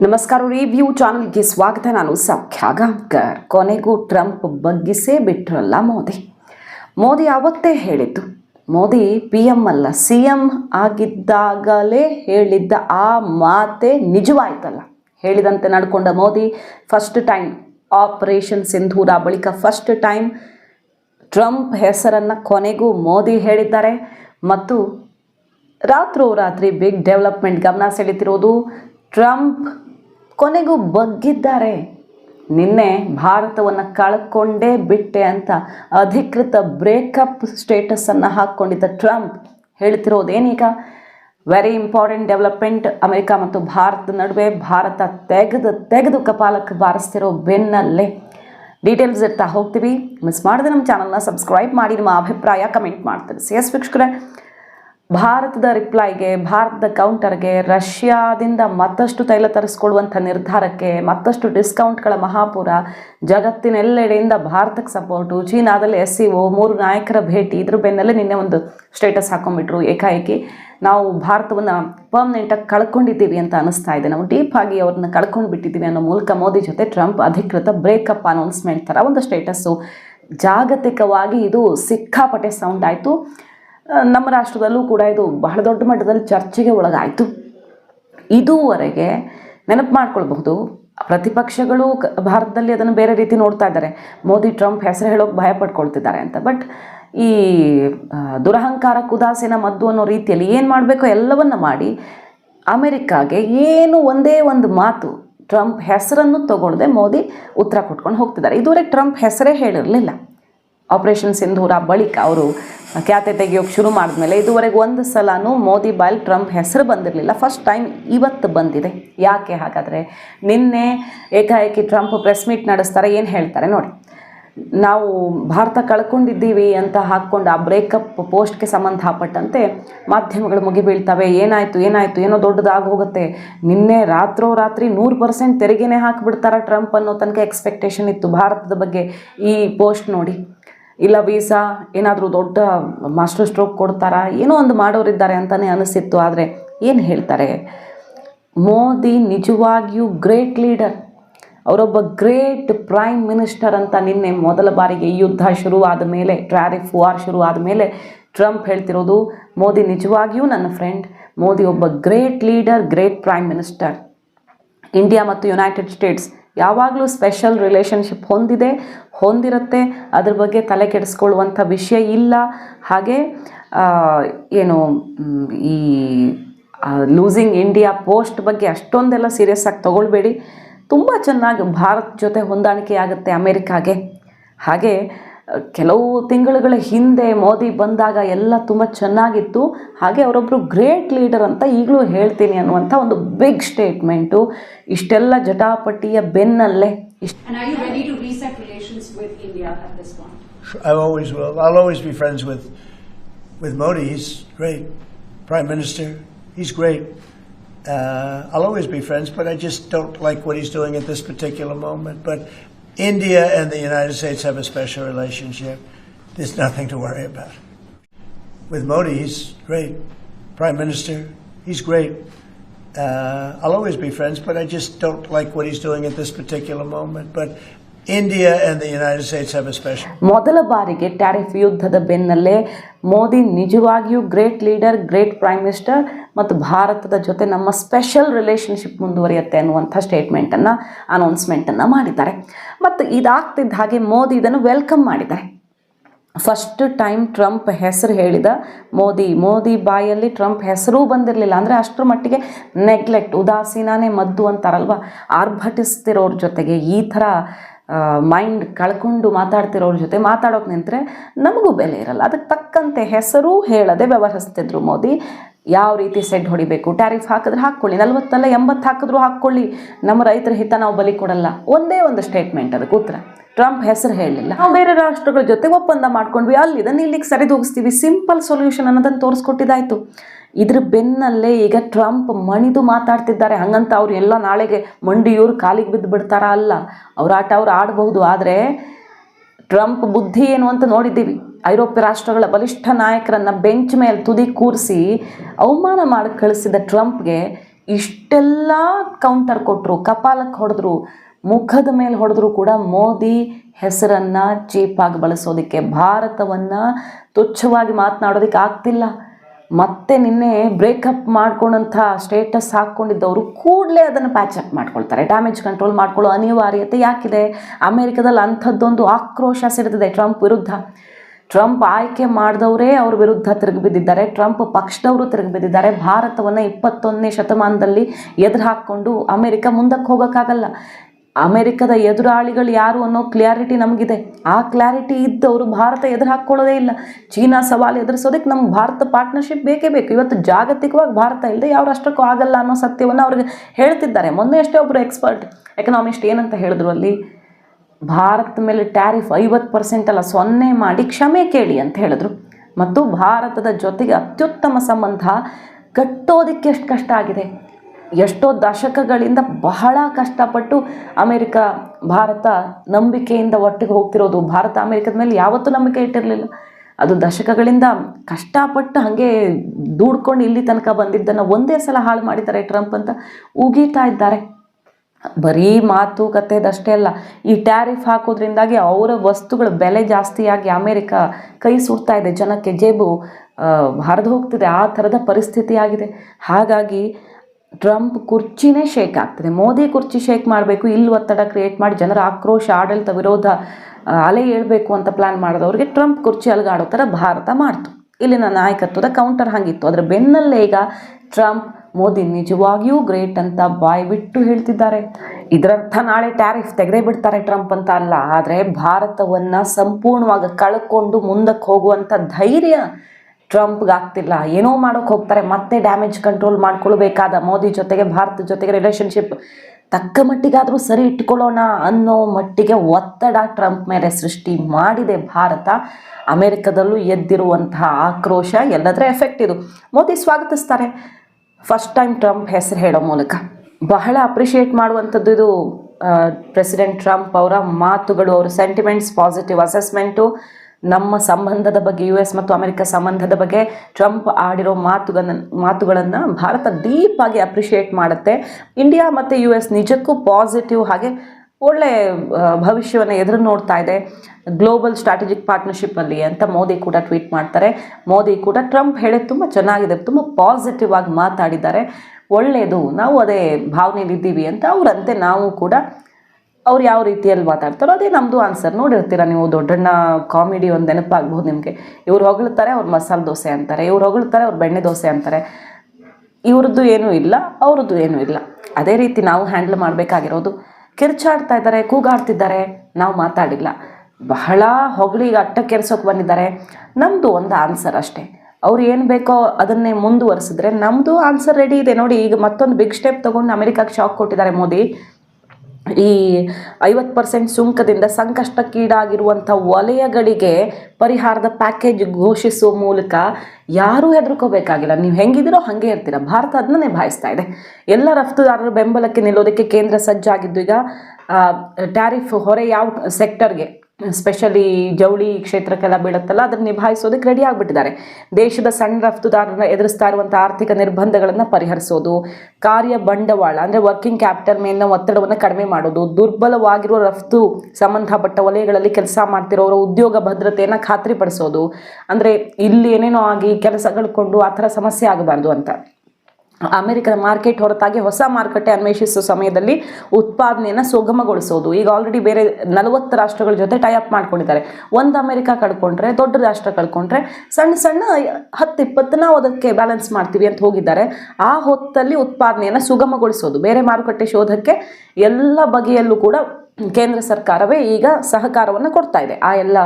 ನಮಸ್ಕಾರ ರಿವ್ಯೂ ಚಾನಲ್ಗೆ ಸ್ವಾಗತ. ನಾನು ಸೌಖ್ಯ ಕೊನೆಗೂ ಟ್ರಂಪ್ ಬಗ್ಗಿಸೇ ಬಿಟ್ರಲ್ಲ ಮೋದಿ. ಮೋದಿ ಅವತ್ತೇ ಹೇಳಿದ್ದು, ಮೋದಿ ಪಿ ಎಂ ಅಲ್ಲ ಸಿ ಎಂ ಆಗಿದ್ದಾಗಲೇ ಹೇಳಿದ್ದ ಆ ಮಾತೆ ನಿಜವಾಯ್ತಲ್ಲ. ಹೇಳಿದಂತೆ ನಡ್ಕೊಂಡ Modi first time operation Sindoor ಬಳಿಕ ಫಸ್ಟ್ ಟೈಮ್ ಟ್ರಂಪ್ ಹೆಸರನ್ನು ಕೊನೆಗೂ ಮೋದಿ ಹೇಳಿದ್ದಾರೆ. ಮತ್ತು ರಾತ್ರೋರಾತ್ರಿ ಬಿಗ್ ಡೆವಲಪ್ಮೆಂಟ್ ಗಮನ ಸೆಳೆತಿರೋದು ಟ್ರಂಪ್ ಕೊನೆಗೂ ಬಗ್ಗಿದ್ದಾರೆ. ನಿನ್ನೆ ಭಾರತವನ್ನು ಕಳ್ಕೊಂಡೇ ಬಿಟ್ಟೆ ಅಂತ ಅಧಿಕೃತ ಬ್ರೇಕಪ್ ಸ್ಟೇಟಸನ್ನು ಹಾಕ್ಕೊಂಡಿದ್ದ ಟ್ರಂಪ್. ಹೇಳ್ತಿರೋದೇನೀಗ? ವೆರಿ ಇಂಪಾರ್ಟೆಂಟ್ ಡೆವಲಪ್ಮೆಂಟ್ ಅಮೆರಿಕ ಮತ್ತು ಭಾರತದ ನಡುವೆ ಭಾರತ ತೆಗೆದು ತೆಗೆದು ಕಪಾಲಕ್ಕೆ ಬಾರಿಸ್ತಿರೋ ಬೆನ್ನಲ್ಲೇ. ಡೀಟೇಲ್ಸ್ ಇರ್ತಾ ಹೋಗ್ತೀವಿ. ಮಿಸ್ ಮಾಡಿದ್ರೆ ನಮ್ಮ ಚಾನಲ್ನ ಸಬ್ಸ್ಕ್ರೈಬ್ ಮಾಡಿ. ನಿಮ್ಮ ಅಭಿಪ್ರಾಯ ಕಮೆಂಟ್ ಮಾಡ್ತಾರೆ. ಎಸ್ ವೀಕ್ಷಕರೇ ಭಾರತದ ರಿಪ್ಲೈಗೆ ಭಾರತದ ಕೌಂಟರ್ಗೆ ರಷ್ಯಾದಿಂದ ಮತ್ತಷ್ಟು ತೈಲ ತರಿಸ್ಕೊಳ್ಳುವಂಥ ನಿರ್ಧಾರಕ್ಕೆ ಮತ್ತಷ್ಟು ಡಿಸ್ಕೌಂಟ್ಗಳ ಮಹಾಪುರ ಜಗತ್ತಿನೆಲ್ಲೆಡೆಯಿಂದ ಭಾರತಕ್ಕೆ ಸಪೋರ್ಟು ಚೀನಾದಲ್ಲಿ ಎಸ್ ಸಿ ಒ ಮೂರು ನಾಯಕರ ಭೇಟಿ. ಇದ್ರ ಬೆನ್ನಲ್ಲೇ ನಿನ್ನೆ ಒಂದು ಸ್ಟೇಟಸ್ ಹಾಕೊಂಡ್ಬಿಟ್ರು ಏಕಾಏಕಿ. ನಾವು ಭಾರತವನ್ನು ಪರ್ಮನೆಂಟಾಗಿ ಕಳ್ಕೊಂಡಿದ್ದೀವಿ ಅಂತ ಅನಿಸ್ತಾ ಇದೆ. ನಾವು ಡೀಪ್ ಆಗಿ ಅವ್ರನ್ನ ಕಳ್ಕೊಂಡು ಬಿಟ್ಟಿದ್ದೀವಿ ಅನ್ನೋ ಮೂಲಕ ಮೋದಿ ಜೊತೆ ಟ್ರಂಪ್ ಅಧಿಕೃತ ಬ್ರೇಕಪ್ ಅನೌನ್ಸ್ಮೆಂಟ್ ಥರ ಒಂದು ಸ್ಟೇಟಸ್ಸು ಜಾಗತಿಕವಾಗಿ ಇದು ಸಿಕ್ಕಾಪಟ್ಟೆ ಸೌಂಡ್ ಆಯಿತು. ನಮ್ಮ ರಾಷ್ಟ್ರದಲ್ಲೂ ಕೂಡ ಇದು ಬಹಳ ದೊಡ್ಡ ಮಟ್ಟದಲ್ಲಿ ಚರ್ಚೆಗೆ ಒಳಗಾಯಿತು. ಇದುವರೆಗೆ ನೆನಪು ಮಾಡ್ಕೊಳ್ಬಹುದು, ಪ್ರತಿಪಕ್ಷಗಳು ಭಾರತದಲ್ಲಿ ಅದನ್ನು ಬೇರೆ ರೀತಿ ನೋಡ್ತಾ ಇದ್ದಾರೆ. ಮೋದಿ, ಟ್ರಂಪ್ ಹೆಸರು ಹೇಳೋಕೆ ಭಯ ಪಡ್ಕೊಳ್ತಿದ್ದಾರೆ ಅಂತ. ಬಟ್ ಈ ದುರಹಂಕಾರ, ಕುದಾಸಿನ, ಮದ್ದು ಅನ್ನೋ ರೀತಿಯಲ್ಲಿ ಏನು ಮಾಡಬೇಕೋ ಎಲ್ಲವನ್ನು ಮಾಡಿ ಅಮೆರಿಕಾಗೆ ಏನು ಒಂದೇ ಒಂದು ಮಾತು, ಟ್ರಂಪ್ ಹೆಸರನ್ನು ತಗೊಳ್ಳದೆ ಮೋದಿ ಉತ್ತರ ಕೊಟ್ಕೊಂಡು ಹೋಗ್ತಿದ್ದಾರೆ. ಇದುವರೆಗೆ ಟ್ರಂಪ್ ಹೆಸರೇ ಹೇಳಿರಲಿಲ್ಲ. ಆಪರೇಷನ್ ಸಿಂಧೂರ ಬಳಿಕ ಅವರು ಖ್ಯಾತೆ ತೆಗೆಯೋಕೆ ಶುರು ಮಾಡಿದ್ಮೇಲೆ ಇದುವರೆಗೆ ಒಂದು ಸಲನೂ ಮೋದಿ ಬಾಯಲ್ಲಿ ಟ್ರಂಪ್ ಹೆಸರು ಬಂದಿರಲಿಲ್ಲ. ಫಸ್ಟ್ ಟೈಮ್ ಇವತ್ತು ಬಂದಿದೆ. ಯಾಕೆ ಹಾಗಾದರೆ? ನಿನ್ನೆ ಏಕಾಏಕಿ ಟ್ರಂಪ್ ಪ್ರೆಸ್ ಮೀಟ್ ನಡೆಸ್ತಾರೆ, ಏನು ಹೇಳ್ತಾರೆ ನೋಡಿ. ನಾವು ಭಾರತ ಕಳ್ಕೊಂಡಿದ್ದೀವಿ ಅಂತ ಹಾಕ್ಕೊಂಡು ಆ ಬ್ರೇಕಪ್ ಪೋಸ್ಟ್ಗೆ ಸಂಬಂಧಪಟ್ಟಂತೆ ಮಾಧ್ಯಮಗಳು ಮುಗಿಬೀಳ್ತವೆ. ಏನಾಯಿತು ಏನಾಯಿತು, ಏನೋ ದೊಡ್ಡದಾಗಿ ಹೋಗುತ್ತೆ ನಿನ್ನೆ ರಾತ್ರೋರಾತ್ರಿ ನೂರು ಪರ್ಸೆಂಟ್ ತೆರಿಗೆನೇ ಹಾಕಿಬಿಡ್ತಾರ ಟ್ರಂಪ್ ಅನ್ನೋ ತನಕ ಎಕ್ಸ್ಪೆಕ್ಟೇಷನ್ ಇತ್ತು. ಭಾರತದ ಬಗ್ಗೆ ಈ ಪೋಸ್ಟ್ ನೋಡಿ. ಇಲ್ಲ ವೀಸಾ, ಏನಾದರೂ ದೊಡ್ಡ ಮಾಸ್ಟರ್ ಸ್ಟ್ರೋಕ್ ಕೊಡ್ತಾರಾ? ಏನೋ ಒಂದು ಮಾಡೋರಿದ್ದಾರೆ ಅಂತಲೇ ಅನಿಸಿತ್ತು, ಆದರೆ ಏನು ಹೇಳ್ತಾರೆ? ಮೋದಿ ನಿಜವಾಗಿಯೂ ಗ್ರೇಟ್ ಲೀಡರ್. ಅವರೊಬ್ಬ ಗ್ರೇಟ್ ಪ್ರೈಮ್ ಮಿನಿಸ್ಟರ್ ಅಂತ ನಿನ್ನೆ ಮೊದಲ ಬಾರಿಗೆ ಯುದ್ಧ ಶುರುವಾದ ಮೇಲೆ ಟ್ರಾರಿಫ್ ವಾರ್ ಶುರುವಾದ ಮೇಲೆ ಟ್ರಂಪ್ ಹೇಳ್ತಿರೋದು, ಮೋದಿ ನಿಜವಾಗಿಯೂ ನನ್ನ ಫ್ರೆಂಡ್, ಮೋದಿ ಒಬ್ಬ great leader, great prime minister. India ಮತ್ತು ಯುನೈಟೆಡ್ ಸ್ಟೇಟ್ಸ್ ಯಾವಾಗಲೂ ಸ್ಪೆಷಲ್ ರಿಲೇಷನ್ಶಿಪ್ ಹೊಂದಿದೆ, ಹೊಂದಿರುತ್ತೆ, ಅದ್ರ ಬಗ್ಗೆ ತಲೆ ಕೆಡಿಸ್ಕೊಳ್ಳುವಂಥ ವಿಷಯ ಇಲ್ಲ. ಹಾಗೆ ಏನು ಈ ಲೂಸಿಂಗ್ ಇಂಡಿಯಾ ಪೋಸ್ಟ್ ಬಗ್ಗೆ ಅಷ್ಟೊಂದೆಲ್ಲ ಸೀರಿಯಸ್ ಆಗಿ ತೊಗೊಳ್ಬೇಡಿ. ತುಂಬ ಚೆನ್ನಾಗಿ ಭಾರತ ಜೊತೆ ಹೊಂದಾಣಿಕೆ ಆಗುತ್ತೆ ಅಮೇರಿಕಾಗೆ. ಹಾಗೆ ಕೆಲವು ತಿಂಗಳುಗಳ ಹಿಂದೆ ಮೋದಿ ಬಂದಾಗ ಎಲ್ಲ ತುಂಬ ಚೆನ್ನಾಗಿತ್ತು ಹಾಗೆ ಅವರೊಬ್ಬರು ಗ್ರೇಟ್ ಲೀಡರ್ ಅಂತ ಈಗಲೂ ಹೇಳ್ತೀನಿ ಅನ್ನುವಂಥ ಒಂದು ಬಿಗ್ ಸ್ಟೇಟ್ಮೆಂಟು ಇಷ್ಟೆಲ್ಲ ಜಟಾಪಟಿಯ ಬೆನ್ನಲ್ಲೇ ಇಷ್ಟ with Modi. He's great, Prime Minister. He's great. Uh, I'll always be friends, but I just don't like what he's doing at this particular moment. But India and the United States have a special relationship. There's nothing to worry about. With Modi, he's great, Prime Minister. He's great. Uh, I'll always be friends, but I just don't like what he's doing at this particular moment. But India and the United States have. ಮೊದಲ ಬಾರಿಗೆ tariff ಯುದ್ಧದ ಬೆನ್ನಲ್ಲೇ ಮೋದಿ ನಿಜವಾಗಿಯೂ great leader great prime minister ಮತ್ತು ಭಾರತದ ಜೊತೆ ನಮ್ಮ special relationship ಮುಂದುವರಿಯುತ್ತೆ ಅನ್ನುವಂಥ ಸ್ಟೇಟ್ಮೆಂಟನ್ನು ಅನೌನ್ಸ್ಮೆಂಟನ್ನು ಮಾಡಿದ್ದಾರೆ ಮತ್ತು ಇದಾಗ್ತಿದ್ದ ಹಾಗೆ ಮೋದಿ ಇದನ್ನು ವೆಲ್ಕಮ್ ಮಾಡಿದ್ದಾರೆ ಫಸ್ಟ್ ಟೈಮ್ ಟ್ರಂಪ್ ಹೆಸರು ಹೇಳಿದ ಮೋದಿ ಮೋದಿ ಬಾಯಲ್ಲಿ ಟ್ರಂಪ್ ಹೆಸರೂ ಬಂದಿರಲಿಲ್ಲ ಅಂದರೆ ಅಷ್ಟರ ಮಟ್ಟಿಗೆ ನೆಗ್ಲೆಕ್ಟ್ ಉದಾಸೀನನೇ ಮದ್ದು ಅಂತಾರಲ್ವ ಆರ್ಭಟಿಸ್ತಿರೋರ ಜೊತೆಗೆ ಈ ಥರ ಮೈಂಡ್ ಕಳ್ಕೊಂಡು ಮಾತಾಡ್ತಿರೋರ ಜೊತೆ ಮಾತಾಡೋಕೆ ನಿಂತರೆ ನಮಗೂ ಬೆಲೆ ಇರಲ್ಲ. ಅದಕ್ಕೆ ತಕ್ಕಂತೆ ಹೆಸರು ಹೇಳದೆ ವ್ಯವಹರಿಸ್ತಿದ್ರು ಮೋದಿ. ಯಾವ ರೀತಿ ಸೆಡ್ ಹೊಡಿಬೇಕು? ಟ್ಯಾರಿಫ್ ಹಾಕಿದ್ರೆ ಹಾಕ್ಕೊಳ್ಳಿ. ನಲ್ವತ್ತಲ್ಲ ಎಂಬತ್ತು ಹಾಕಿದ್ರು ಹಾಕ್ಕೊಳ್ಳಿ. ನಮ್ಮ ರೈತರ ಹಿತ ನಾವು ಬಲಿ ಕೊಡಲ್ಲ. ಒಂದೇ ಒಂದು ಸ್ಟೇಟ್ಮೆಂಟ್ ಅದಕ್ಕೆ ಉತ್ತರ. ಟ್ರಂಪ್ ಹೆಸರು ಹೇಳಲಿಲ್ಲ. ನಾವು ಬೇರೆ ರಾಷ್ಟ್ರಗಳ ಜೊತೆ ಒಪ್ಪಂದ ಮಾಡ್ಕೊಂಡ್ವಿ. ಅಲ್ಲಿ ಇದನ್ನು ಇಲ್ಲಿಗೆ ಸರಿದೂಗಿಸ್ತೀವಿ. ಸಿಂಪಲ್ ಸೊಲ್ಯೂಷನ್ ಅನ್ನೋದನ್ನು ತೋರಿಸ್ಕೊಟ್ಟಿದ್ದಾಯ್ತು. ಇದ್ರ ಬೆನ್ನಲ್ಲೇ ಈಗ ಟ್ರಂಪ್ ಮಣಿದು ಮಾತಾಡ್ತಿದ್ದಾರೆ. ಹಂಗಂತ ಅವ್ರು ಎಲ್ಲ ನಾಳೆಗೆ ಮಂಡಿಯೂರು ಕಾಲಿಗೆ ಬಿದ್ದು ಬಿಡ್ತಾರ? ಅಲ್ಲ. ಅವ್ರ ಆಟ ಅವ್ರು ಆಡಬಹುದು. ಆದರೆ ಟ್ರಂಪ್ ಬುದ್ಧಿ ಏನು ಅಂತ ನೋಡಿದ್ದೀವಿ. ಐರೋಪ್ಯ ರಾಷ್ಟ್ರಗಳ ಬಲಿಷ್ಠ ನಾಯಕರನ್ನು ಬೆಂಚ್ ಮೇಲೆ ತುದಿ ಕೂರಿಸಿ ಅವಮಾನ ಮಾಡಿ ಕಳಿಸಿದ ಟ್ರಂಪ್ಗೆ ಇಷ್ಟೆಲ್ಲ ಕೌಂಟರ್ ಕೊಟ್ಟರು ಕಪಾಲಕ್ಕೆ ಹೊಡೆದ್ರು. ಮುಖದ ಮೇಲೆ ಹೊಡೆದ್ರೂ ಕೂಡ ಮೋದಿ ಹೆಸರನ್ನು ಚೀಪಾಗಿ ಬಳಸೋದಕ್ಕೆ, ಭಾರತವನ್ನು ತುಚ್ಛವಾಗಿ ಮಾತನಾಡೋದಕ್ಕೆ ಆಗ್ತಿಲ್ಲ. ಮತ್ತೆ ನಿನ್ನೆ ಬ್ರೇಕಪ್ ಮಾಡ್ಕೊಂಡಂಥ ಸ್ಟೇಟಸ್ ಹಾಕ್ಕೊಂಡಿದ್ದವರು ಕೂಡಲೇ ಅದನ್ನು ಪ್ಯಾಚ್ ಅಪ್ ಮಾಡ್ಕೊಳ್ತಾರೆ. ಡ್ಯಾಮೇಜ್ ಕಂಟ್ರೋಲ್ ಮಾಡ್ಕೊಳ್ಳೋ ಅನಿವಾರ್ಯತೆ ಯಾಕಿದೆ? ಅಮೇರಿಕದಲ್ಲಿ ಅಂಥದ್ದೊಂದು ಆಕ್ರೋಶ ಸೇರಿದೆ ಟ್ರಂಪ್ ವಿರುದ್ಧ. ಟ್ರಂಪ್ ಆಯ್ಕೆ ಮಾಡಿದವರೇ ಅವ್ರ ವಿರುದ್ಧ ತಿರುಗಿ ಬಿದ್ದಿದ್ದಾರೆ. ಟ್ರಂಪ್ ಪಕ್ಷದವರು ತಿರುಗಿ ಬಿದ್ದಿದ್ದಾರೆ. ಭಾರತವನ್ನು ಇಪ್ಪತ್ತೊಂದನೇ ಶತಮಾನದಲ್ಲಿ ಎದುರು ಹಾಕ್ಕೊಂಡು ಅಮೆರಿಕ ಮುಂದಕ್ಕೆ ಹೋಗೋಕ್ಕಾಗಲ್ಲ. ಅಮೆರಿಕದ ಎದುರಾಳಿಗಳು ಯಾರು ಅನ್ನೋ ಕ್ಲಾರಿಟಿ ನಮಗಿದೆ. ಆ ಕ್ಲಾರಿಟಿ ಇದ್ದವರು ಭಾರತ ಎದುರು ಹಾಕ್ಕೊಳ್ಳೋದೇ ಇಲ್ಲ. ಚೀನಾ ಸವಾಲು ಎದುರಿಸೋದಕ್ಕೆ ನಮ್ಗೆ ಭಾರತ ಪಾರ್ಟ್ನರ್ಶಿಪ್ ಬೇಕೇ ಬೇಕು. ಇವತ್ತು ಜಾಗತಿಕವಾಗಿ ಭಾರತ ಇಲ್ಲದೆ ಯಾವ ರಾಷ್ಟ್ರಕ್ಕೂ ಆಗಲ್ಲ ಅನ್ನೋ ಸತ್ಯವನ್ನು ಅವ್ರಿಗೆ ಹೇಳ್ತಿದ್ದಾರೆ. ಮೊನ್ನೆ ಎಷ್ಟೇ ಒಬ್ಬರು ಎಕ್ಸ್ಪರ್ಟ್ ಎಕನಾಮಿಸ್ಟ್ ಏನಂತ ಹೇಳಿದ್ರು ಅಲ್ಲಿ, ಭಾರತದ ಮೇಲೆ ಟ್ಯಾರಿಫ್ ಐವತ್ತು ಪರ್ಸೆಂಟ್ ಅಲ್ಲ ಸೊನ್ನೆ ಮಾಡಿ ಕ್ಷಮೆ ಕೇಳಿ ಅಂತ ಹೇಳಿದ್ರು. ಮತ್ತು ಭಾರತದ ಜೊತೆಗೆ ಅತ್ಯುತ್ತಮ ಸಂಬಂಧ ಕಟ್ಟೋದಕ್ಕೆ ಎಷ್ಟು ಕಷ್ಟ ಆಗಿದೆ? ಎಷ್ಟೋ ದಶಕಗಳಿಂದ ಬಹಳ ಕಷ್ಟಪಟ್ಟು ಅಮೇರಿಕ, ಭಾರತ ನಂಬಿಕೆಯಿಂದ ಒಟ್ಟಿಗೆ ಹೋಗ್ತಿರೋದು. ಭಾರತ ಅಮೇರಿಕದ ಮೇಲೆ ಯಾವತ್ತೂ ನಂಬಿಕೆ ಇಟ್ಟಿರಲಿಲ್ಲ. ಅದು ದಶಕಗಳಿಂದ ಕಷ್ಟಪಟ್ಟು ಹಾಗೆ ದೂಡ್ಕೊಂಡು ಇಲ್ಲಿ ತನಕ ಬಂದಿದ್ದನ್ನು ಒಂದೇ ಸಲ ಹಾಳು ಮಾಡಿದ್ದಾರೆ ಟ್ರಂಪ್ ಅಂತ ಉಗೀತಾ ಇದ್ದಾರೆ. ಬರೀ ಮಾತುಕತೆದಷ್ಟೇ ಅಲ್ಲ, ಈ ಟ್ಯಾರಿಫ್ ಹಾಕೋದ್ರಿಂದಾಗಿ ಅವರ ವಸ್ತುಗಳ ಬೆಲೆ ಜಾಸ್ತಿಯಾಗಿ ಅಮೇರಿಕ ಕೈ ಸುಡ್ತಾ ಇದೆ. ಜನಕ್ಕೆ ಜೇಬು ಹರಿದು ಹೋಗ್ತಿದೆ. ಆ ಥರದ ಪರಿಸ್ಥಿತಿ ಆಗಿದೆ ಹಾಗಾಗಿ ಟ್ರಂಪ್ ಕುರ್ಚಿನೇ ಶೇಕ್ ಆಗ್ತದೆ. ಮೋದಿ ಕುರ್ಚಿ ಶೇಕ್ ಮಾಡಬೇಕು, ಇಲ್ಲಿ ಒತ್ತಡ ಕ್ರಿಯೇಟ್ ಮಾಡಿ ಜನರ ಆಕ್ರೋಶ, ಆಡಳಿತ ವಿರೋಧ ಅಲೆ ಏಳಬೇಕು ಅಂತ ಪ್ಲ್ಯಾನ್ ಮಾಡಿದವ್ರಿಗೆ ಟ್ರಂಪ್ ಕುರ್ಚಿ ಅಲ್ಗಾಡೋ ಥರ ಭಾರತ ಮಾಡ್ತು. ಇಲ್ಲಿನ ನಾಯಕತ್ವದ ಕೌಂಟರ್ ಹಾಗಿತ್ತು. ಅದರ ಬೆನ್ನಲ್ಲೇ ಈಗ ಟ್ರಂಪ್, ಮೋದಿ ನಿಜವಾಗಿಯೂ ಗ್ರೇಟ್ ಅಂತ ಬಾಯ್ ಬಿಟ್ಟು ಹೇಳ್ತಿದ್ದಾರೆ. ಇದರರ್ಥ ನಾಳೆ ಟ್ಯಾರಿಫ್ ತೆಗೆದೇ ಬಿಡ್ತಾರೆ ಟ್ರಂಪ್ ಅಂತ ಅಲ್ಲ. ಆದರೆ ಭಾರತವನ್ನು ಸಂಪೂರ್ಣವಾಗಿ ಕಳ್ಕೊಂಡು ಮುಂದಕ್ಕೆ ಹೋಗುವಂಥ ಧೈರ್ಯ ಟ್ರಂಪ್ಗೆ ಆಗ್ತಿಲ್ಲ ಏನೋ ಮಾಡೋಕೆ ಹೋಗ್ತಾರೆ, ಮತ್ತೆ ಡ್ಯಾಮೇಜ್ ಕಂಟ್ರೋಲ್ ಮಾಡ್ಕೊಳ್ಬೇಕಾದ ಮೋದಿ ಜೊತೆಗೆ, ಭಾರತ ಜೊತೆಗೆ ರಿಲೇಷನ್ಶಿಪ್ ತಕ್ಕ ಮಟ್ಟಿಗಾದರೂ ಸರಿ ಇಟ್ಕೊಳ್ಳೋಣ ಅನ್ನೋ ಮಟ್ಟಿಗೆ ಒತ್ತಡ ಟ್ರಂಪ್ ಮೇಲೆ ಸೃಷ್ಟಿ ಮಾಡಿದೆ ಭಾರತ. ಅಮೆರಿಕದಲ್ಲೂ ಎದ್ದಿರುವಂತಹ ಆಕ್ರೋಶ ಎಲ್ಲದರ ಎಫೆಕ್ಟ್ ಇದು. ಮೋದಿ ಸ್ವಾಗತಿಸ್ತಾರೆ. ಫಸ್ಟ್ ಟೈಮ್ ಟ್ರಂಪ್ ಹೆಸರು ಹೇಳೋ ಮೂಲಕ. ಬಹಳ ಅಪ್ರಿಷಿಯೇಟ್ ಮಾಡುವಂಥದ್ದು ಇದು ಪ್ರೆಸಿಡೆಂಟ್ ಟ್ರಂಪ್ ಅವರ ಮಾತುಗಳು, ಅವರ ಸೆಂಟಿಮೆಂಟ್ಸ್, ಪಾಸಿಟಿವ್ ಅಸೆಸ್ಮೆಂಟು. ನಮ್ಮ ಸಂಬಂಧದ ಬಗ್ಗೆ ಯು ಎಸ್ ಮತ್ತು ಅಮೆರಿಕ ಸಂಬಂಧದ ಬಗ್ಗೆ ಟ್ರಂಪ್ ಆಡಿರೋ ಮಾತುಗಳನ್ನು ಮಾತುಗಳನ್ನು ಭಾರತ ಡೀಪಾಗಿ ಅಪ್ರಿಷಿಯೇಟ್ ಮಾಡುತ್ತೆ. ಇಂಡಿಯಾ ಮತ್ತು ಯು ಎಸ್ ನಿಜಕ್ಕೂ ಪಾಸಿಟಿವ್ ಹಾಗೆ ಒಳ್ಳೆ ಭವಿಷ್ಯವನ್ನು ಎದುರು ನೋಡ್ತಾ ಇದೆ. ಗ್ಲೋಬಲ್ ಸ್ಟ್ರಾಟಜಿಕ್ ಪಾರ್ಟ್ನರ್ಶಿಪ್ಪಲ್ಲಿ ಅಂತ ಮೋದಿ ಕೂಡ ಟ್ವೀಟ್ ಮಾಡ್ತಾರೆ. ಮೋದಿ ಕೂಡ ಟ್ರಂಪ್ ಹೇಳೋದು ತುಂಬ ಚೆನ್ನಾಗಿದೆ, ತುಂಬ ಪಾಸಿಟಿವ್ ಆಗಿ ಮಾತಾಡಿದ್ದಾರೆ. ಒಳ್ಳೆಯದು ನಾವು ಅದೇ ಭಾವನೆಯಲ್ಲಿದ್ದೀವಿ ಅಂತ ಅವರಂತೆ ನಾವು ಕೂಡ ಅವ್ರು ಯಾವ ರೀತಿಯಲ್ಲಿ ಮಾತಾಡ್ತಾರೋ ಅದೇ ನಮ್ಮದು ಆನ್ಸರ್ ನೋಡಿರ್ತೀರ ನೀವು ದೊಡ್ಡಣ್ಣ ಕಾಮಿಡಿ ಒಂದು ನೆನಪಾಗ್ಬೋದು ನಿಮಗೆ. ಇವ್ರು ಹೊಗಳ್ತಾರೆ, ಅವ್ರು ಮಸಾಲೆ ದೋಸೆ ಅಂತಾರೆ. ಇವ್ರು ಹೊಗಳ್ತಾರೆ, ಅವ್ರು ಬೆಣ್ಣೆ ದೋಸೆ ಅಂತಾರೆ. ಇವ್ರದ್ದು ಏನೂ ಇಲ್ಲ, ಅವ್ರದ್ದು ಏನೂ ಇಲ್ಲ. ಅದೇ ರೀತಿ ನಾವು ಹ್ಯಾಂಡಲ್ ಮಾಡಬೇಕಾಗಿರೋದು, ಕಿರ್ಚಾಡ್ತಾ ಇದ್ದಾರೆ, ಕೂಗಾಡ್ತಿದ್ದಾರೆ, ನಾವು ಮಾತಾಡಿಲ್ಲ. ಬಹಳ ಹೊಗಳಿಗೆ ಅಟ್ಟ ಕೆರ್ಸೋಕೆ ಬಂದಿದ್ದಾರೆ. ನಮ್ಮದು ಒಂದು ಆನ್ಸರ್ ಅಷ್ಟೇ. ಅವ್ರು ಏನು ಬೇಕೋ ಅದನ್ನೇ ಮುಂದುವರಿಸಿದ್ರೆ ನಮ್ಮದು ಆನ್ಸರ್ ರೆಡಿ ಇದೆ. ನೋಡಿ, ಈಗ ಮತ್ತೊಂದು ಬಿಗ್ ಸ್ಟೆಪ್ ತೊಗೊಂಡು ಅಮೆರಿಕಾಗೆ ಶಾಕ್ ಕೊಟ್ಟಿದ್ದಾರೆ ಮೋದಿ. ಈ ಐವತ್ತು ಪರ್ಸೆಂಟ್ ಸುಂಕದಿಂದ ಸಂಕಷ್ಟಕ್ಕೀಡಾಗಿರುವಂಥ ವಲಯಗಳಿಗೆ ಪರಿಹಾರದ ಪ್ಯಾಕೇಜ್ ಘೋಷಿಸುವ ಮೂಲಕ ಯಾರೂ ಹೆದರ್ಕೋಬೇಕಾಗಿಲ್ಲ. ನೀವು ಹೆಂಗಿದ್ದೀರೋ ಹಾಗೆ ಇರ್ತೀರ. ಭಾರತ ಅದನ್ನ ನಿಭಾಯಿಸ್ತಾ ಇದೆ. ಎಲ್ಲ ರಫ್ತುದಾರರ ಬೆಂಬಲಕ್ಕೆ ನಿಲ್ಲೋದಕ್ಕೆ ಕೇಂದ್ರ ಸಜ್ಜಾಗಿದ್ದು ಈಗ ಟ್ಯಾರಿಫ್ ಹೊರೆ ಯಾವ ಸೆಕ್ಟರ್ಗೆ ಸ್ಪೆಷಲಿ ಜವಳಿ ಕ್ಷೇತ್ರಕ್ಕೆಲ್ಲ ಬೀಳುತ್ತಲ್ಲ, ಅದನ್ನು ನಿಭಾಯಿಸೋದಕ್ಕೆ ರೆಡಿ ಆಗಿಬಿಟ್ಟಿದ್ದಾರೆ. ದೇಶದ ಸಣ್ಣ ರಫ್ತುದಾರರ ಎದುರಿಸ್ತಾ ಇರುವಂಥ ಆರ್ಥಿಕ ನಿರ್ಬಂಧಗಳನ್ನು ಪರಿಹರಿಸೋದು, ಕಾರ್ಯ ಬಂಡವಾಳ, ಅಂದರೆ ವರ್ಕಿಂಗ್ ಕ್ಯಾಪಿಟಲ್ ಮೇಲಿನ ಒತ್ತಡವನ್ನು ಕಡಿಮೆ ಮಾಡೋದು, ದುರ್ಬಲವಾಗಿರುವ ರಫ್ತು ಸಂಬಂಧಪಟ್ಟ ವಲಯಗಳಲ್ಲಿ ಕೆಲಸ ಮಾಡ್ತಿರೋರ, ಉದ್ಯೋಗ ಭದ್ರತೆಯನ್ನು ಖಾತ್ರಿಪಡಿಸೋದು, ಅಂದರೆ ಇಲ್ಲಿ ಏನೇನೋ ಆಗಿ ಕೆಲಸಗಳು ಕೊಂಡು ಆ ಥರ ಸಮಸ್ಯೆ ಆಗಬಾರ್ದು ಅಂತ. ಅಮೆರಿಕದ ಮಾರ್ಕೆಟ್ ಹೊರತಾಗಿ ಹೊಸ ಮಾರುಕಟ್ಟೆ ಅನ್ವೇಷಿಸುವ ಸಮಯದಲ್ಲಿ ಉತ್ಪಾದನೆಯನ್ನು ಸುಗಮಗೊಳಿಸೋದು ಈಗ ಆಲ್ರೆಡಿ ಬೇರೆ ನಲವತ್ತು ರಾಷ್ಟ್ರಗಳ ಜೊತೆ ಟೈ ಅಪ್ ಮಾಡ್ಕೊಂಡಿದ್ದಾರೆ. ಒಂದು ಅಮೆರಿಕ ಕಳ್ಕೊಂಡ್ರೆ, ದೊಡ್ಡ ರಾಷ್ಟ್ರ ಕಳ್ಕೊಂಡ್ರೆ, ಸಣ್ಣ ಸಣ್ಣ ಹತ್ತು ಇಪ್ಪತ್ತು ನಾವು ಅದಕ್ಕೆ ಬ್ಯಾಲೆನ್ಸ್ ಮಾಡ್ತೀವಿ ಅಂತ ಹೋಗಿದ್ದಾರೆ. ಆ ಹೊತ್ತಲ್ಲಿ ಉತ್ಪಾದನೆಯನ್ನು ಸುಗಮಗೊಳಿಸೋದು. ಬೇರೆ ಮಾರುಕಟ್ಟೆ ಶೋಧಕ್ಕೆ ಎಲ್ಲ ಬಗೆಯಲ್ಲೂ ಕೂಡ ಕೇಂದ್ರ ಸರ್ಕಾರವೇ ಈಗ ಸಹಕಾರವನ್ನು ಕೊಡ್ತಾ ಇದೆ. ಆ ಎಲ್ಲ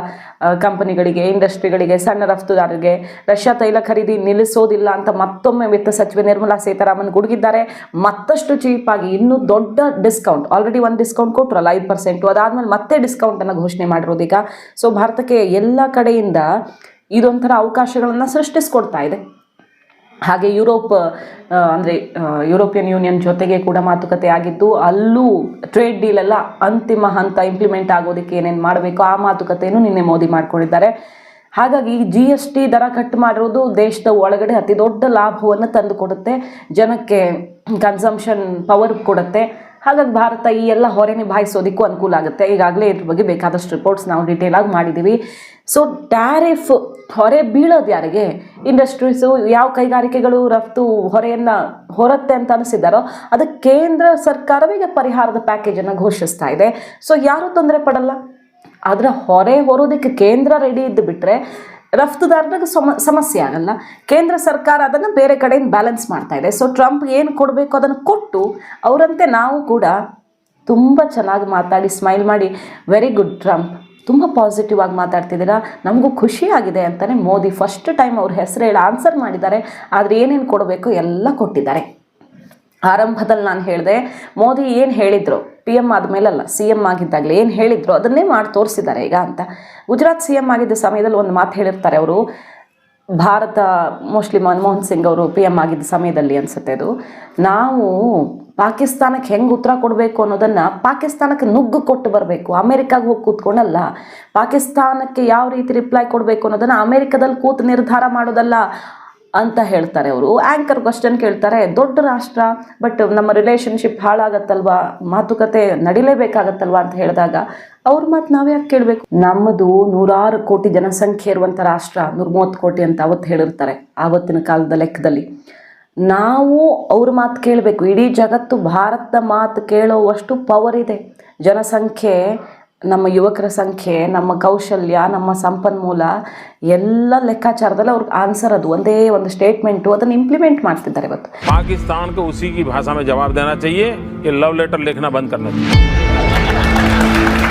ಕಂಪನಿಗಳಿಗೆ, ಇಂಡಸ್ಟ್ರಿಗಳಿಗೆ, ಸಣ್ಣ ರಫ್ತುದಾರರಿಗೆ, ರಷ್ಯಾ ತೈಲ ಖರೀದಿ ನಿಲ್ಲಿಸೋದಿಲ್ಲ ಅಂತ ಮತ್ತೊಮ್ಮೆ ವಿತ್ತ ಸಚಿವೆ ನಿರ್ಮಲಾ ಸೀತಾರಾಮನ್ ಗುಡುಗಿದ್ದಾರೆ. ಮತ್ತಷ್ಟು ಚೀಪಾಗಿ ಇನ್ನೂ ದೊಡ್ಡ ಡಿಸ್ಕೌಂಟ್ ಆಲ್ರೆಡಿ ಒಂದು ಡಿಸ್ಕೌಂಟ್ ಕೊಟ್ಟರಲ್ಲ ಐದು ಪರ್ಸೆಂಟು ಅದಾದಮೇಲೆ ಮತ್ತೆ ಡಿಸ್ಕೌಂಟನ್ನು ಘೋಷಣೆ ಮಾಡಿರೋದು ಈಗ. ಸೊ ಭಾರತಕ್ಕೆ ಎಲ್ಲ ಕಡೆಯಿಂದ ಇದೊಂಥರ ಅವಕಾಶಗಳನ್ನು ಸೃಷ್ಟಿಸ್ಕೊಡ್ತಾ ಇದೆ. ಹಾಗೆ ಯುರೋಪ್ ಅಂದರೆ ಯುರೋಪಿಯನ್ ಯೂನಿಯನ್ ಜೊತೆಗೆ ಕೂಡ ಮಾತುಕತೆ ಆಗಿದ್ದು, ಅಲ್ಲೂ ಟ್ರೇಡ್ ಡೀಲ್ ಎಲ್ಲ ಅಂತಿಮ ಹಂತ ಇಂಪ್ಲಿಮೆಂಟ್ ಆಗೋದಕ್ಕೆ ಏನೇನು ಮಾಡಬೇಕು ಆ ಮಾತುಕತೆಯನ್ನು ನಿನ್ನೆ ಮೋದಿ ಮಾಡ್ಕೊಂಡಿದ್ದಾರೆ. ಹಾಗಾಗಿ ಜಿ ಎಸ್ ಟಿ ದರ ಕಟ್ ಮಾಡಿರೋದು ದೇಶದ ಒಳಗಡೆ ಅತಿ ದೊಡ್ಡ ಲಾಭವನ್ನು ತಂದುಕೊಡುತ್ತೆ. ಜನಕ್ಕೆ ಕನ್ಸಂಪ್ಷನ್ ಪವರ್ ಕೊಡುತ್ತೆ. ಹಾಗಾಗಿ ಭಾರತ ಈ ಎಲ್ಲ ಹೊರೆ ನಿಭಾಯಿಸೋದಕ್ಕೂ ಅನುಕೂಲ ಆಗುತ್ತೆ. ಈಗಾಗಲೇ ಇದ್ರ ಬಗ್ಗೆ ಬೇಕಾದಷ್ಟು ರಿಪೋರ್ಟ್ಸ್ ನಾವು ಡೀಟೇಲ್ ಆಗಿ ಮಾಡಿದ್ದೀವಿ. ಸೊ ಟ್ಯಾರಿಫ್ ಹೊರೆ ಬೀಳೋದು ಯಾರಿಗೆ? ಇಂಡಸ್ಟ್ರೀಸು ಯಾವ ಕೈಗಾರಿಕೆಗಳು, ರಫ್ತು, ಹೊರೆಯನ್ನು ಹೊರತ್ತೆ ಅಂತ ಅನಿಸಿದ್ದಾರೋ, ಅದು ಕೇಂದ್ರ ಸರ್ಕಾರವೇ ಈಗ ಪರಿಹಾರದ ಪ್ಯಾಕೇಜನ್ನು ಘೋಷಿಸ್ತಾ ಇದೆ. ಸೊ ಯಾರೂ ತೊಂದರೆ ಪಡಲ್ಲ? ಅದರ ಹೊರೆ ಹೊರೋದಕ್ಕೆ ಕೇಂದ್ರ ರೆಡಿ ಇದ್ದು ಬಿಟ್ಟರೆ ರಫ್ತುದಾರರಿಗೆ ಸಮ, ಸಮಸ್ಯೆ ಆಗಲ್ಲ. ಕೇಂದ್ರ ಸರ್ಕಾರ ಅದನ್ನು ಬೇರೆ ಕಡೆಯಿಂದ ಬ್ಯಾಲೆನ್ಸ್ ಮಾಡ್ತಾ ಇದೆ. ಸೊ ಟ್ರಂಪ್ ಏನು ಕೊಡಬೇಕು ಅದನ್ನು ಕೊಟ್ಟು ಅವರಂತೆ ನಾವು ಕೂಡ ತುಂಬ ಚೆನ್ನಾಗಿ ಮಾತಾಡಿ ಸ್ಮೈಲ್ ಮಾಡಿ ವೆರಿ ಗುಡ್ ಟ್ರಂಪ್ ತುಂಬ ಪಾಸಿಟಿವ್ ಆಗಿ ಮಾತಾಡ್ತಿದ್ದೀರಾ? ನಮಗೂ ಖುಷಿಯಾಗಿದೆ ಅಂತಲೇ ಮೋದಿ ಫಸ್ಟ್ ಟೈಮ್ ಅವ್ರ ಹೆಸರು ಹೇಳಿ ಆನ್ಸರ್ ಮಾಡಿದ್ದಾರೆ. ಆದರೆ ಏನೇನು ಕೊಡಬೇಕು ಎಲ್ಲ ಕೊಟ್ಟಿದ್ದಾರೆ. ಆರಂಭದಲ್ಲಿ ನಾನು ಹೇಳಿದೆ, ಮೋದಿ ಏನು ಹೇಳಿದ್ರು? ಪಿ ಎಂ ಆದಮೇಲಲ್ಲ ಸಿ ಎಂ ಆಗಿದ್ದಾಗಲೇ ಏನು ಹೇಳಿದ್ರು ಅದನ್ನೇ ಮಾಡಿ ತೋರಿಸಿದ್ದಾರೆ ಈಗ ಅಂತ. ಗುಜರಾತ್ ಸಿ ಎಂ ಆಗಿದ್ದ ಸಮಯದಲ್ಲಿ ಒಂದು ಮಾತು ಹೇಳಿರ್ತಾರೆ ಅವರು. ಭಾರತ ಮೋಸ್ಟ್ಲಿ ಮನಮೋಹನ್ ಸಿಂಗ್ ಅವರು ಪಿ ಎಂ ಆಗಿದ್ದ ಸಮಯದಲ್ಲಿ ಅನಿಸುತ್ತೆ ಅದು. ನಾವು ಪಾಕಿಸ್ತಾನಕ್ಕೆ ಹೆಂಗೆ ಉತ್ತರ ಕೊಡಬೇಕು ಅನ್ನೋದನ್ನು ಪಾಕಿಸ್ತಾನಕ್ಕೆ ನುಗ್ಗು ಕೊಟ್ಟು ಬರಬೇಕು. ಅಮೇರಿಕಾಗೆ ಹೋಗಿ ಕೂತ್ಕೊಂಡಲ್ಲ, ಪಾಕಿಸ್ತಾನಕ್ಕೆ ಯಾವ ರೀತಿ ರಿಪ್ಲೈ ಕೊಡಬೇಕು ಅನ್ನೋದನ್ನು ಅಮೇರಿಕದಲ್ಲಿ ಕೂತು ನಿರ್ಧಾರ ಮಾಡೋದಲ್ಲ. ಅಂತ ಹೇಳ್ತಾರೆ ಅವರು. ಆ್ಯಂಕರ್ ಕ್ವಶನ್ ಕೇಳ್ತಾರೆ, ದೊಡ್ಡ ರಾಷ್ಟ್ರ ಬಟ್ ನಮ್ಮ ರಿಲೇಷನ್ಶಿಪ್ ಹಾಳಾಗತ್ತಲ್ವಾ? ಮಾತುಕತೆ ನಡಿಲೇಬೇಕಾಗತ್ತಲ್ವಾ? ಅಂತ ಹೇಳಿದಾಗ, ಅವ್ರ ಮಾತು ನಾವು ಯಾಕೆ ಕೇಳಬೇಕು? ನಮ್ಮದು ನೂರಾರು ಕೋಟಿ ಜನಸಂಖ್ಯೆ ಇರುವಂಥ ರಾಷ್ಟ್ರ ನೂರ ಮೂವತ್ತು ಕೋಟಿ ಅಂತ ಅವತ್ತು ಹೇಳಿರ್ತಾರೆ, ಆವತ್ತಿನ ಕಾಲದ ಲೆಕ್ಕದಲ್ಲಿ. ನಾವು ಅವ್ರ ಮಾತು ಕೇಳಬೇಕು. ಇಡೀ ಜಗತ್ತು ಭಾರತದ ಮಾತು ಕೇಳೋವಷ್ಟು ಪವರ್ ಇದೆ. ಜನಸಂಖ್ಯೆ ನಮ್ಮ ಯುವಕರ ಸಂಖ್ಯೆ ನಮ್ಮ ಕೌಶಲ್ಯ ನಮ್ಮ ಸಂಪನ್ಮೂಲ ಎಲ್ಲ ಲೆಕ್ಕಾಚಾರದಲ್ಲಿ ಅವ್ರಿಗೆ ಆನ್ಸರ್ ಅದು ಒಂದೇ ಒಂದು ಸ್ಟೇಟ್ಮೆಂಟು ಅದನ್ನು ಇಂಪ್ಲಿಮೆಂಟ್ ಮಾಡ್ತಿದ್ದಾರೆ ಇವತ್ತು पाकिस्तान को उसी की भाषा में जवाब देना चाहिए कि लव लेटर लिखना बंद करना चाहिए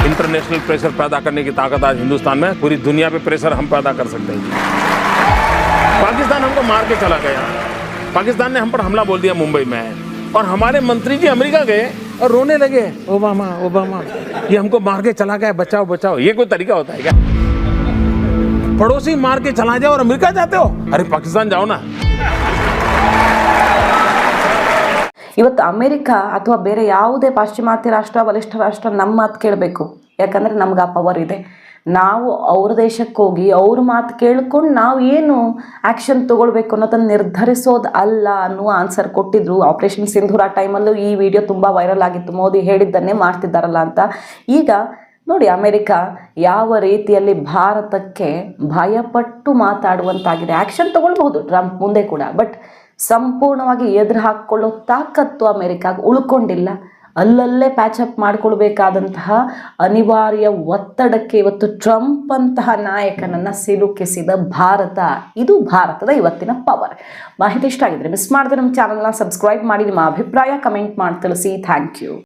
इंटरनेशनल प्रेशर पैदा करने की ताकत आज हिंदुस्तान में पूरी दुनिया पे प्रेशर हम पैदा कर सकते हैं पाकिस्तान हमको मार के चला गया पाकिस्तान ने हम पर हमला बोल दिया मुंबई में और हमारे मंत्री जी अमेरिका गए और रोने लगे ओबामा ओबामा ये हमको मार के चला गया बचाओ बचाओ ये कोई तरीका होता है क्या पड़ोसी मार के चला जाओ और अमेरिका जाते हो अरे पाकिस्तान जाओ ना ಇವತ್ತು ಅಮೆರಿಕ ಅಥವಾ ಬೇರೆ ಯಾವುದೇ ಪಾಶ್ಚಿಮಾತ್ಯ ರಾಷ್ಟ್ರ ಬಲಿಷ್ಠ ರಾಷ್ಟ್ರ ನಮ್ಮ ಮಾತು ಕೇಳಬೇಕು ಯಾಕಂದರೆ ನಮ್ಗೆ ಆ ಪವರ್ ಇದೆ ನಾವು ಅವ್ರ ದೇಶಕ್ಕೆ ಹೋಗಿ ಅವ್ರ ಮಾತು ಕೇಳ್ಕೊಂಡು ನಾವು ಏನು ಆ್ಯಕ್ಷನ್ ತೊಗೊಳ್ಬೇಕು ಅನ್ನೋದನ್ನು ನಿರ್ಧರಿಸೋದು ಅಲ್ಲ ಅನ್ನುವ ಆನ್ಸರ್ ಕೊಟ್ಟಿದ್ರು. ಆಪರೇಷನ್ ಸಿಂಧೂರ ಟೈಮಲ್ಲೂ ಈ ವಿಡಿಯೋ ತುಂಬ ವೈರಲ್ ಆಗಿತ್ತು. ಮೋದಿ ಹೇಳಿದ್ದನ್ನೇ ಮಾಡ್ತಿದ್ದಾರಲ್ಲ ಅಂತ. ಈಗ ನೋಡಿ ಅಮೆರಿಕ ಯಾವ ರೀತಿಯಲ್ಲಿ ಭಾರತಕ್ಕೆ ಭಯಪಟ್ಟು ಮಾತಾಡುವಂತಾಗಿದೆ. ಆ್ಯಕ್ಷನ್ ತೊಗೊಳ್ಬಹುದು ಟ್ರಂಪ್ ಮುಂದೆ ಕೂಡ. ಬಟ್ ಸಂಪೂರ್ಣವಾಗಿ ಎದುರು ಹಾಕ್ಕೊಳ್ಳೋ ತಾಕತ್ತು ಅಮೆರಿಕಾಗ ಉಳ್ಕೊಂಡಿಲ್ಲ. ಅಲ್ಲಲ್ಲೇ ಪ್ಯಾಚಪ್ ಮಾಡ್ಕೊಳ್ಬೇಕಾದಂತಹ ಅನಿವಾರ್ಯ ಒತ್ತಡಕ್ಕೆ ಇವತ್ತು ಟ್ರಂಪ್ ಅಂತಹ ನಾಯಕನನ್ನು ಸಿಲುಕಿಸಿದ ಭಾರತ. ಇದು ಭಾರತದ ಇವತ್ತಿನ ಪವರ್ ಮಾಹಿತಿ ಇಷ್ಟ ಆಗಿದ್ರೆ ಮಿಸ್ ಮಾಡಿದ್ರೆ ನಮ್ಮ ಚಾನಲ್ನ ಸಬ್ಸ್ಕ್ರೈಬ್ ಮಾಡಿ, ನಿಮ್ಮ ಅಭಿಪ್ರಾಯ ಕಮೆಂಟ್ ಮಾಡಿ ತಿಳಿಸಿ. Thank you